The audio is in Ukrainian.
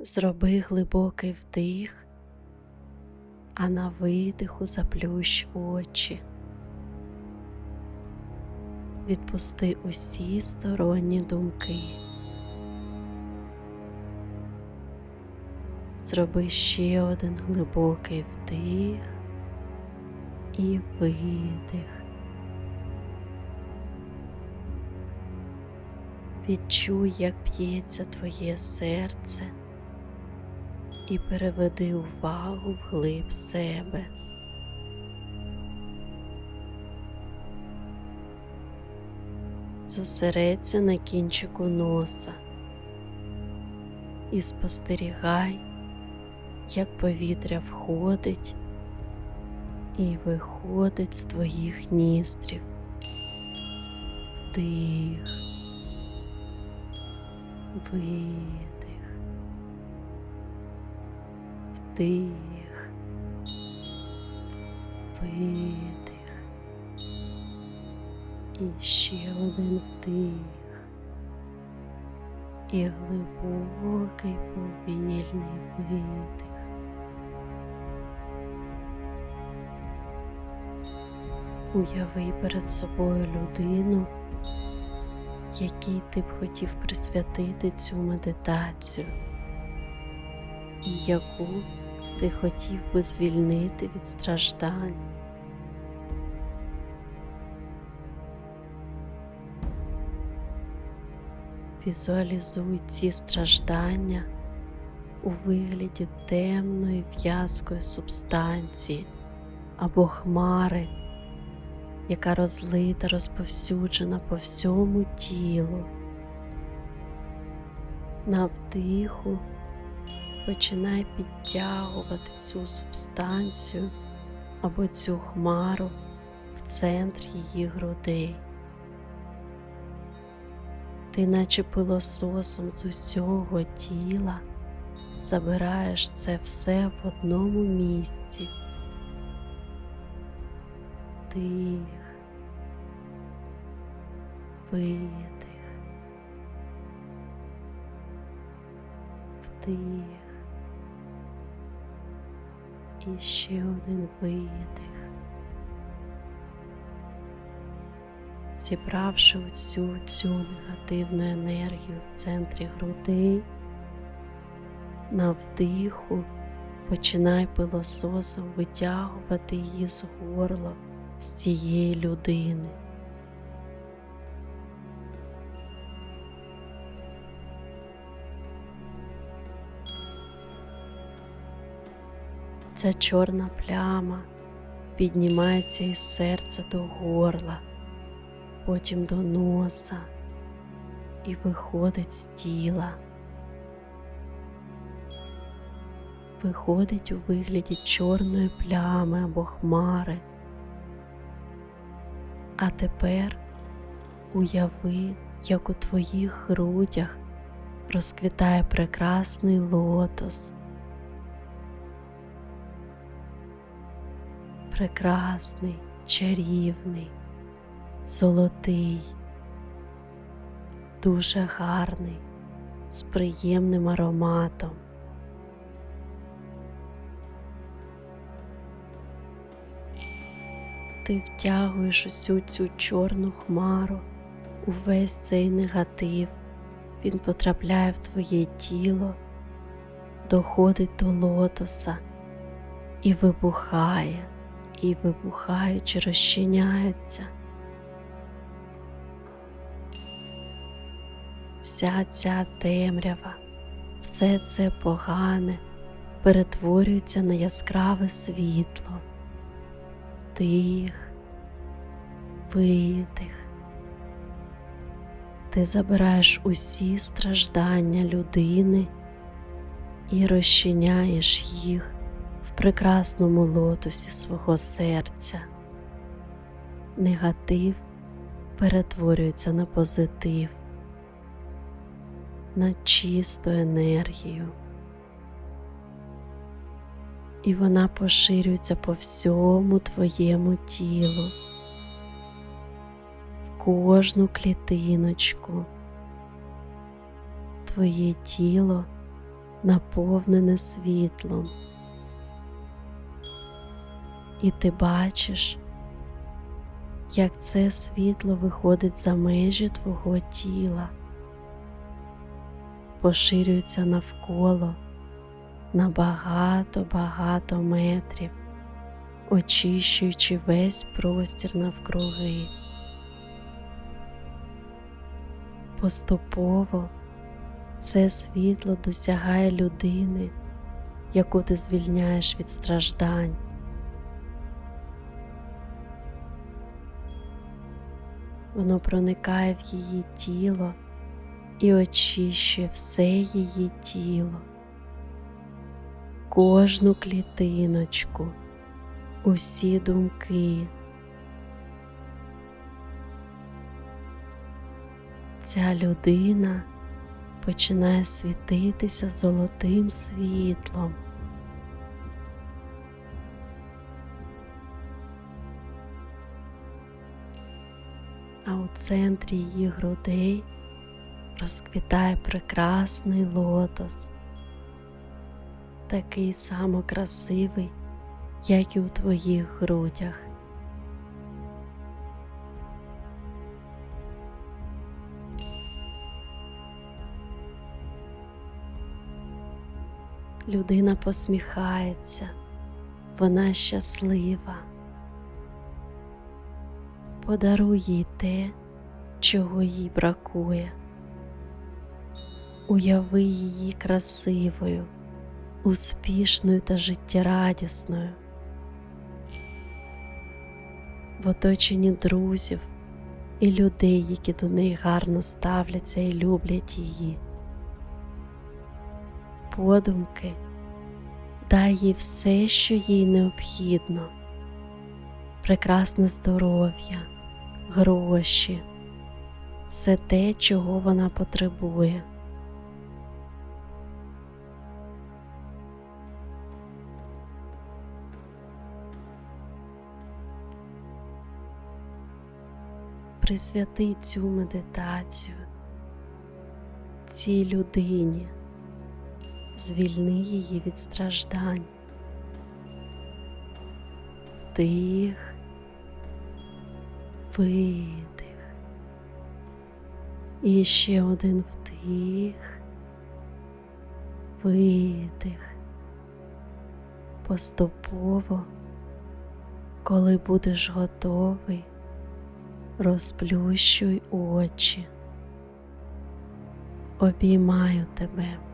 Зроби глибокий вдих, а на видиху заплющ очі. Відпусти усі сторонні думки. Зроби ще один глибокий вдих і видих. Відчуй, як б'ється твоє серце, і переведи увагу вглиб себе. Зосередься на кінчику носа і спостерігай, як повітря входить і виходить з твоїх ністрів. Вдих, видих, вдих, видих. І ще один вдих. І глибокий повільний видих. Уяви перед собою людину, якій ти б хотів присвятити цю медитацію, і яку ти хотів би звільнити від страждань. Візуалізуй ці страждання у вигляді темної в'язкої субстанції або хмари, яка розлита, розповсюджена по всьому тілу. На вдиху починай підтягувати цю субстанцію або цю хмару в центрі її грудей. Ти, наче пилососом з усього тіла, забираєш це все в одному місці. Вдих, видих, вдих і ще один видих. Зібравши всю цю негативну енергію в центрі грудей, на вдиху починай пилососом витягувати її з горла з цієї людини. Ця чорна пляма піднімається із серця до горла, потім до носа і виходить з тіла. Виходить у вигляді чорної плями або хмари. А тепер уяви, як у твоїх грудях розквітає прекрасний лотос. Прекрасний, чарівний, золотий, дуже гарний, з приємним ароматом. Ти втягуєш усю цю чорну хмару, увесь цей негатив, він потрапляє в твоє тіло, доходить до лотоса і вибухає, і вибухаючи, розчиняється. Вся ця темрява, все це погане перетворюється на яскраве світло вдих, видих. Ти забираєш усі страждання людини і розчиняєш їх прекрасному лотосі свого серця. Негатив перетворюється на позитив, на чисту енергію і вона поширюється по всьому твоєму тілу, в кожну клітиночку. Твоє тіло наповнене світлом. І ти бачиш, як це світло виходить за межі твого тіла, поширюється навколо на багато-багато метрів, очищуючи весь простір навкруги. Поступово це світло досягає людини, яку ти звільняєш від страждань. Воно проникає в її тіло і очищує все її тіло, кожну клітиночку, усі думки. Ця людина починає світитися золотим світлом. Центрі її грудей розквітає прекрасний лотос, такий само красивий, як і у твоїх грудях. Людина посміхається, вона щаслива подаруй їй те, чого їй бракує. Уяви її красивою, успішною та життєрадісною, в оточенні друзів і людей, які до неї гарно ставляться і люблять її. Подумки дай їй все, що їй необхідно, прекрасне здоров'я гроші, все те, чого вона потребує. Присвяти цю медитацію цій людині, звільни її від страждань. Вдих видих. І ще один вдих, видих. Поступово, коли будеш готовий, розплющуй очі. Обіймаю тебе.